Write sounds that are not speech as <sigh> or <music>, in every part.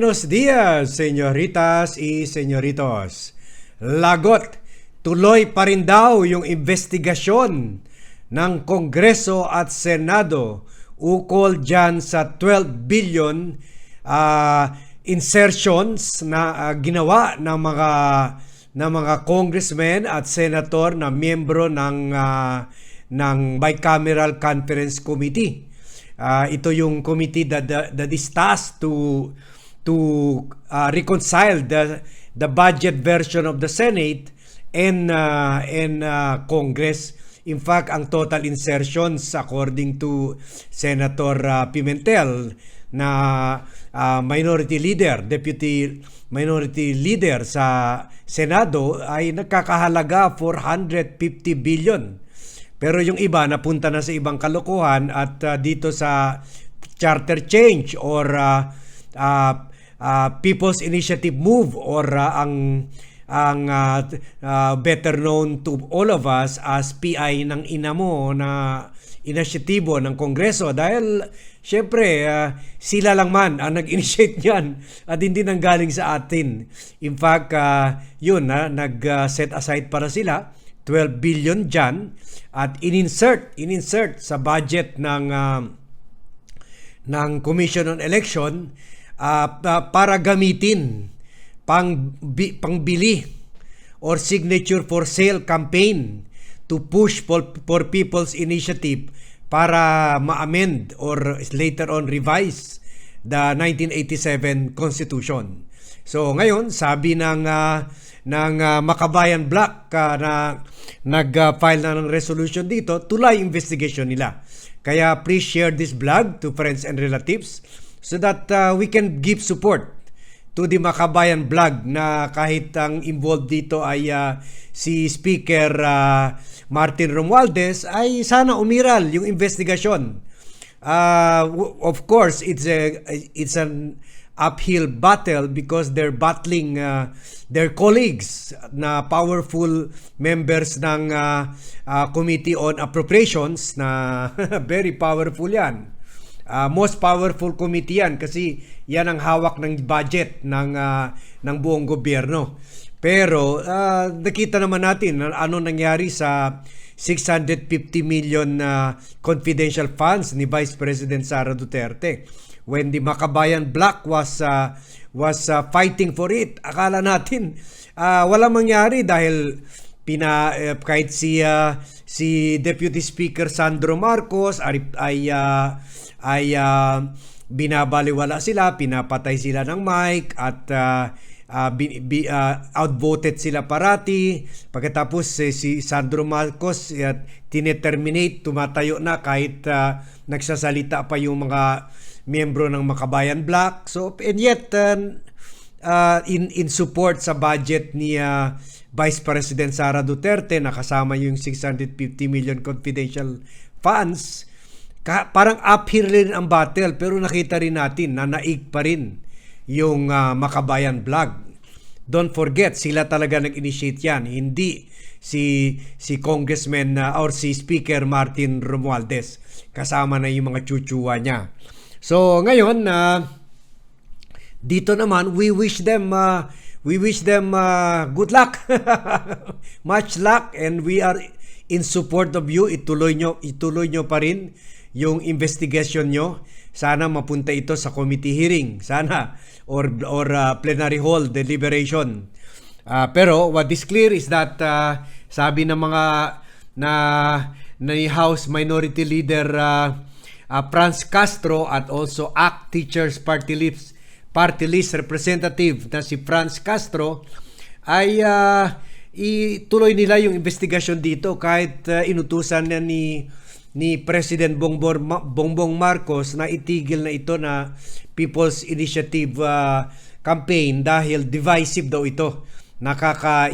Buenos días, señoritas y señoritos. Lagot, tuloy pa rin daw yung investigasyon ng Kongreso at Senado ukol dyan sa 12 billion ah, insertions na ah, ginawa ng mga ng mga congressmen at senator na miyembro ng ah, ng Bicameral Conference Committee. Ah, ito yung committee that, that, that is tasked to to uh, reconcile the the budget version of the Senate and uh, and uh, Congress. In fact, ang total insertions according to Senator uh, Pimentel na uh, minority leader, deputy minority leader sa Senado ay nagkakahalaga 450 billion. Pero yung iba napunta na sa ibang kalokohan at uh, dito sa charter change or uh, uh, uh, People's Initiative Move or uh, ang ang uh, uh, better known to all of us as PI ng ina mo na inisyatibo ng Kongreso dahil syempre uh, sila lang man ang nag-initiate <laughs> niyan at hindi nang galing sa atin. In fact, uh, yun uh, nag-set aside para sila 12 billion dyan at in-insert, in-insert sa budget ng uh, ng Commission on Election uh, para gamitin pang bi, pangbili or signature for sale campaign to push for, for people's initiative para ma-amend or later on revise the 1987 Constitution. So ngayon, sabi ng uh, ng uh, Makabayan Black uh, na nag-file na ng resolution dito, tulay investigation nila. Kaya please share this blog to friends and relatives so that uh, we can give support to the Makabayan blog na kahit ang involved dito ay uh, si Speaker uh, Martin Romualdez ay sana umiral yung investigasyon. Uh, of course, it's a it's an uphill battle because they're battling uh, their colleagues na powerful members ng uh, uh, Committee on Appropriations na <laughs> very powerful yan. Uh, most powerful committee yan kasi yan ang hawak ng budget ng uh, ng buong gobyerno. Pero uh, nakita naman natin ano nangyari sa 650 million na uh, confidential funds ni Vice President Sara Duterte when the Makabayan Black was uh, was uh, fighting for it. Akala natin uh, wala mangyari dahil pina uh, kahit si uh, si Deputy Speaker Sandro Marcos ay ay, uh, ay uh, binabaliwala sila, pinapatay sila ng mic at uh, uh, bi, bi, uh, outvoted sila parati. Pagkatapos eh, si Sandro Marcos uh, tineterminate, tumatayo na kahit uh, nagsasalita pa yung mga miyembro ng Makabayan Black. So and yet uh, uh, in in support sa budget ni uh, Vice President Sara Duterte nakasama yung 650 million confidential funds ka, parang uphill rin ang battle pero nakita rin natin na naig pa rin yung uh, Makabayan Vlog. Don't forget, sila talaga nag-initiate yan. Hindi si si Congressman uh, or si Speaker Martin Romualdez. Kasama na yung mga chuchuwa niya. So ngayon na uh, dito naman we wish them uh, we wish them uh, good luck. <laughs> Much luck and we are in support of you. Ituloy nyo, ituloy nyo pa rin yung investigation nyo. Sana mapunta ito sa committee hearing. Sana or or uh, plenary hall deliberation. Uh, pero what is clear is that uh, sabi ng mga na ni House Minority Leader uh, uh, Franz Castro at also ACT Teachers Party List Party List representative na si Franz Castro ay uh, ituloy nila yung investigasyon dito kahit uh, inutusan na ni ni President Bongbong, Bongbong Marcos na itigil na ito na People's Initiative uh, campaign dahil divisive daw ito. Nakaka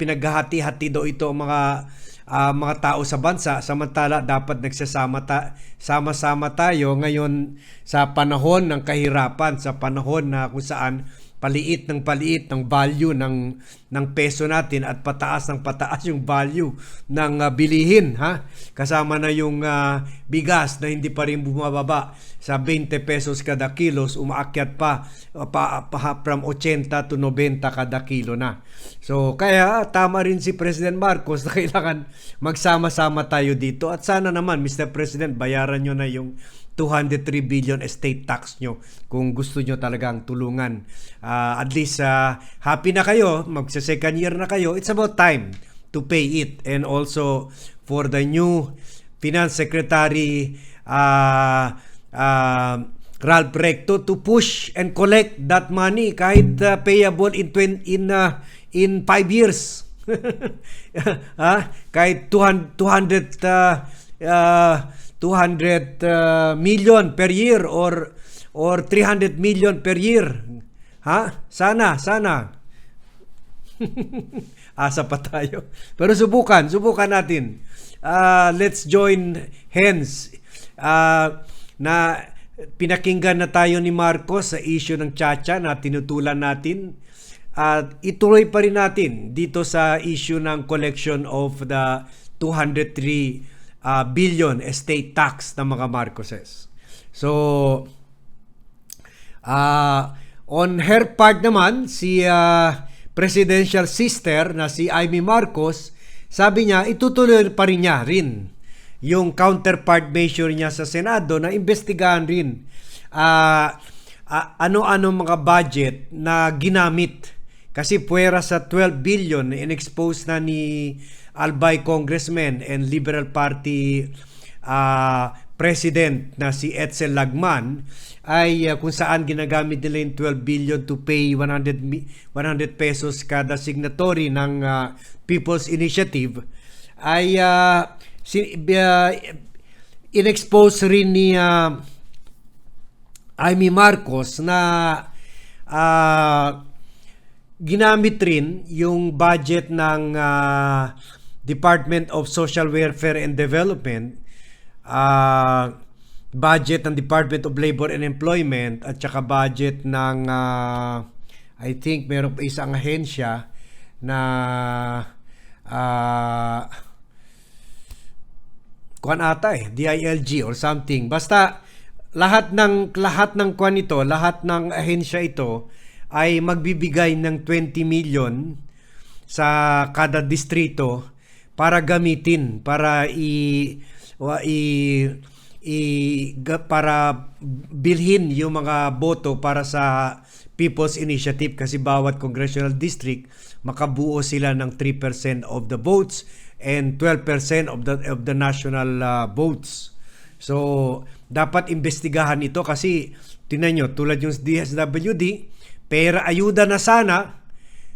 pinaghahati-hati daw ito mga uh, mga tao sa bansa samantala dapat nagsasama ta sama-sama tayo ngayon sa panahon ng kahirapan sa panahon na kung saan paliit ng paliit ng value ng ng peso natin at pataas ng pataas yung value ng ah, bilihin ha? Kasama na yung ah, bigas na hindi pa rin bumababa. Sa 20 pesos kada kilos umaakyat pa, ah, pa, pa from 80 to 90 kada kilo na. So kaya tama rin si President Marcos <laughs> na kailangan magsama-sama tayo dito. At sana naman Mr. President bayaran nyo na yung 203 billion estate tax nyo kung gusto nyo talagang tulungan. Ah, at least ah, happy na kayo, magsa second year na kayo, it's about time to pay it. And also for the new Finance Secretary uh, uh, Ralph Recto to push and collect that money kahit uh, payable in 20, in uh, in 5 years. ha? <laughs> Kahit 200 200 uh, uh, 200 uh, million per year or or 300 million per year. Ha? Sana, sana. <laughs> Asa pa tayo. Pero subukan, subukan natin. Uh, let's join hands uh, na pinakinggan na tayo ni Marcos sa issue ng Chacha na tinutulan natin at ituloy pa rin natin dito sa issue ng collection of the 203 uh, billion estate tax ng mga Marcoses. So, uh, on her part naman, si uh, presidential sister na si Amy Marcos, sabi niya itutuloy pa rin niya rin yung counterpart measure niya sa Senado na investigahan rin uh, uh, ano-ano mga budget na ginamit kasi puwera sa 12 billion in-expose na ni Albay Congressman and Liberal Party uh, President na si Edsel Lagman ay uh, kung saan ginagamit nila yung 12 billion to pay 100, 100 pesos kada signatory ng uh, People's Initiative. Ay uh, si, uh, in-expose rin ni uh, Amy Marcos na uh, ginamit rin yung budget ng uh, Department of Social Welfare and Development, uh, budget ng Department of Labor and Employment, at saka budget ng, uh, I think, meron pa isang ahensya na uh, kuan ata eh, DILG or something. Basta lahat ng lahat ng kuan ito, lahat ng ahensya ito ay magbibigay ng 20 million sa kada distrito para gamitin para i, i, i para bilhin yung mga boto para sa People's Initiative kasi bawat congressional district makabuo sila ng 3% of the votes and 12% of the of the national uh, votes. So dapat imbestigahan ito kasi tinan nyo tulad yung DSWD pera ayuda na sana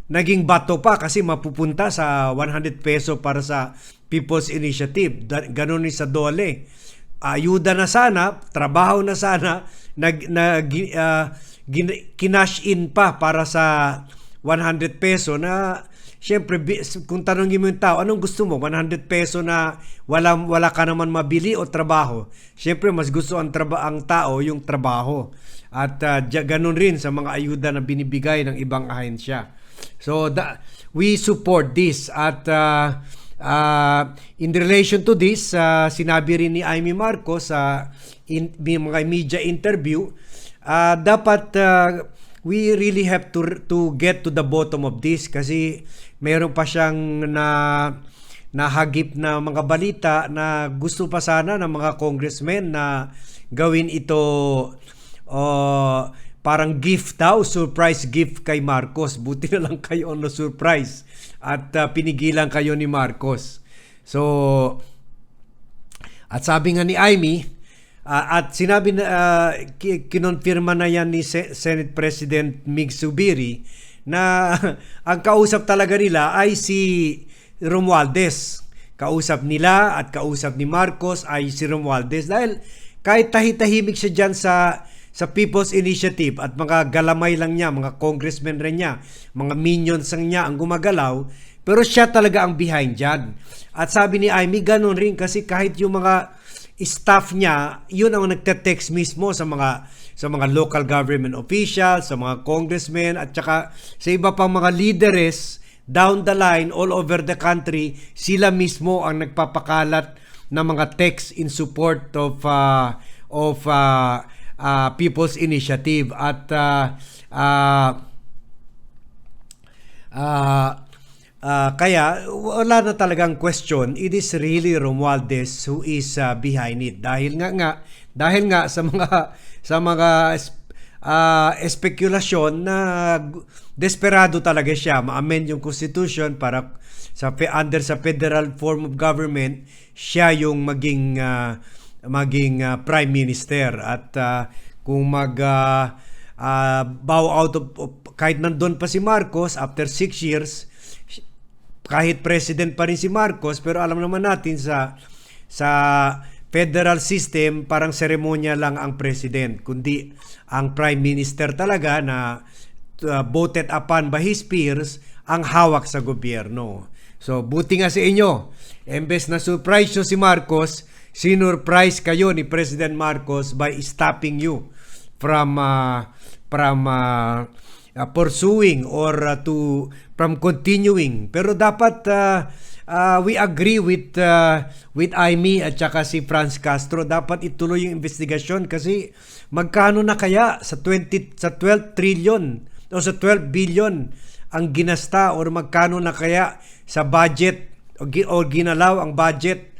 naging bato pa kasi mapupunta sa 100 peso para sa People's Initiative. Ganon ni sa dole. Ayuda na sana, trabaho na sana, nag, nag, uh, kinash in pa para sa 100 peso na Siyempre, kung tanongin mo yung tao, anong gusto mo? 100 peso na wala, wala ka naman mabili o trabaho? Siyempre, mas gusto ang, traba, ang tao yung trabaho. At uh, ganun rin sa mga ayuda na binibigay ng ibang ahensya. So, the, we support this. At uh, uh, in relation to this, uh, sinabi rin ni Amy Marcos sa uh, in, mga media interview, uh, dapat uh, we really have to to get to the bottom of this kasi mayroon pa siyang na nahagip na mga balita na gusto pa sana ng mga congressmen na gawin ito uh, parang gift daw, surprise gift kay Marcos. <laughs> Buti na lang kayo on surprise at uh, pinigilan kayo ni Marcos. So, at sabi nga ni Amy, uh, at sinabi na, uh, kinonfirma na yan ni Senate President Mig Subiri na <laughs> ang kausap talaga nila ay si Romualdez. Kausap nila at kausap ni Marcos ay si Romualdez dahil kahit tahitahimik siya dyan sa sa People's Initiative at mga galamay lang niya, mga congressmen rin niya, mga minions ang niya ang gumagalaw, pero siya talaga ang behind dyan. At sabi ni Amy, ganun rin kasi kahit yung mga staff niya, yun ang nagte-text mismo sa mga sa mga local government officials, sa mga congressmen at saka sa iba pang mga leaders down the line all over the country, sila mismo ang nagpapakalat ng mga text in support of uh, of uh, uh, People's Initiative. At uh, uh, uh, uh, kaya wala na talagang question. It is really Romualdez who is uh, behind it. Dahil nga nga dahil nga sa mga sa mga uh, espekulasyon na desperado talaga siya. Ma-amend yung constitution para sa under sa federal form of government siya yung maging uh, maging uh, prime minister at uh, kung mag uh, uh, bow out of, kahit nandun pa si Marcos after six years kahit president pa rin si Marcos pero alam naman natin sa sa federal system parang seremonya lang ang president kundi ang prime minister talaga na uh, voted upon by his peers ang hawak sa gobyerno. So buti nga sa inyo, embes na surprise si Marcos, sinurprise kayo ni President Marcos by stopping you from uh, from uh, uh, pursuing or uh, to from continuing. Pero dapat uh, uh, we agree with uh, with Amy at saka si Franz Castro dapat ituloy yung investigasyon kasi magkano na kaya sa 20 sa 12 trillion o sa 12 billion ang ginasta or magkano na kaya sa budget o, o ginalaw ang budget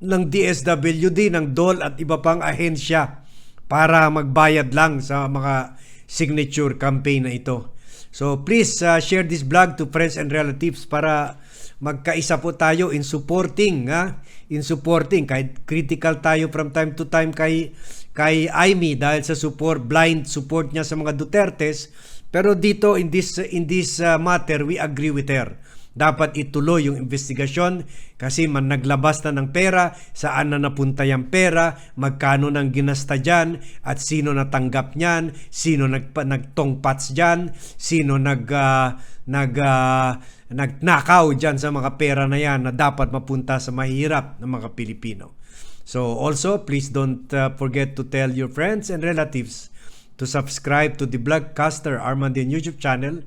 ng DSWD, ng DOL at iba pang ahensya para magbayad lang sa mga signature campaign na ito. So please uh, share this vlog to friends and relatives para magkaisa po tayo in supporting ha? In supporting. Kahit critical tayo from time to time kay kay Amy dahil sa support blind support niya sa mga Dutertes. Pero dito in this in this uh, matter we agree with her dapat ituloy yung investigasyon kasi man naglabas na ng pera, saan na napunta yung pera, magkano nang ginasta dyan, at sino natanggap niyan, sino nagpa, nagtongpats dyan, sino nag, uh, nag, uh, nagnakaw dyan sa mga pera na yan na dapat mapunta sa mahirap ng mga Pilipino. So also, please don't uh, forget to tell your friends and relatives to subscribe to the Blogcaster Armandian YouTube channel